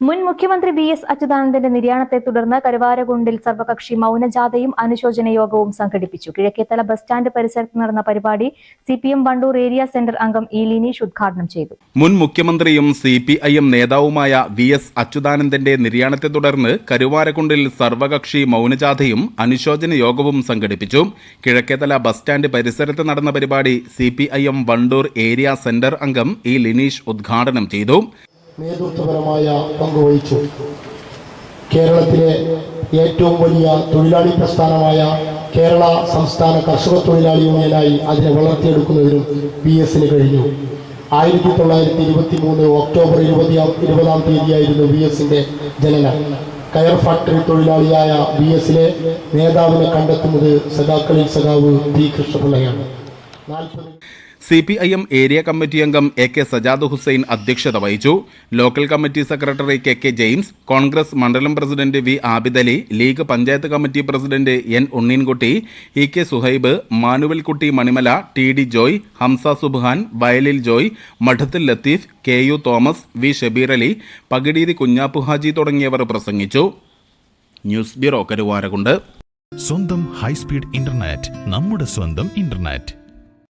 മുൻ മുഖ്യമന്ത്രി V S അച്യുതാനന്ദന്റെ നിര്യാണത്തെ തുടർന്ന് കരുവാരകുണ്ടിൽ സർവകക്ഷി മൗനജാഥയും അനുശോചന യോഗവും സംഘടിപ്പിച്ചു. കിഴക്കേത്തല ബസ് സ്റ്റാൻഡ് പരിസരത്ത് നടന്ന പരിപാടി C P M Wandoor area centre അംഗം ഇ ലിനീഷ് ഉദ്ഘാടനം ചെയ്തു. മുൻ മുഖ്യമന്ത്രിയും സി പി ഐ എം നേതാവുമായ വി എസ് അച്യുതാനന്ദന്റെ നിര്യാണത്തെ തുടർന്ന് കരുവാരകുണ്ടിൽ സർവകക്ഷി മൗനജാഥയും അനുശോചന യോഗവും സംഘടിപ്പിച്ചു. കിഴക്കേതല ബസ് സ്റ്റാൻഡ് പരിസരത്ത് നടന്ന പരിപാടി C P I M Wandoor area centre അംഗം ഇ ലിനീഷ് ഉദ്ഘാടനം ചെയ്തു. നേതൃത്വപരമായ പങ്കുവഹിച്ചു കേരളത്തിലെ ഏറ്റവും വലിയ തൊഴിലാളി പ്രസ്ഥാനമായ കേരള സംസ്ഥാന കർഷക തൊഴിലാളി യൂണിയനായി അതിനെ വളർത്തിയെടുക്കുന്നതിനും പി എസിന് കഴിഞ്ഞു. ആയിരത്തി തൊള്ളായിരത്തി ഇരുപത്തി മൂന്ന് ഒക്ടോബർ ഇരുപതാം ഇരുപതാം തീയതിയായിരുന്നു വി എസിന്റെ ജനനം. കയർ ഫാക്ടറി തൊഴിലാളിയായ വി എസിലെ നേതാവിനെ കണ്ടെത്തുന്നത് സഖാക്കളിൽ സഖാവ് പി കൃഷ്ണപിള്ളയാണ്. നാൽപ്പത് C P I M area committee അംഗം എ കെ സജാദ് ഹുസൈൻ അധ്യക്ഷത വഹിച്ചു. Local committee secretary K K James Congress മണ്ഡലം president V Abidali League panchayat committee president N Unneenkutty E K Suhaib Manuelkutty Manimala T D Joy Hamza Subhan Vayalil Joy Madathil Latheef K U Thomas V Shabeer Ali Pakideethi Kunhappu Haji തുടങ്ങിയവർ പ്രസംഗിച്ചു. News bureau Karuvarakundu. സ്വന്തം high speed internet നമ്മുടെ സ്വന്തം internet.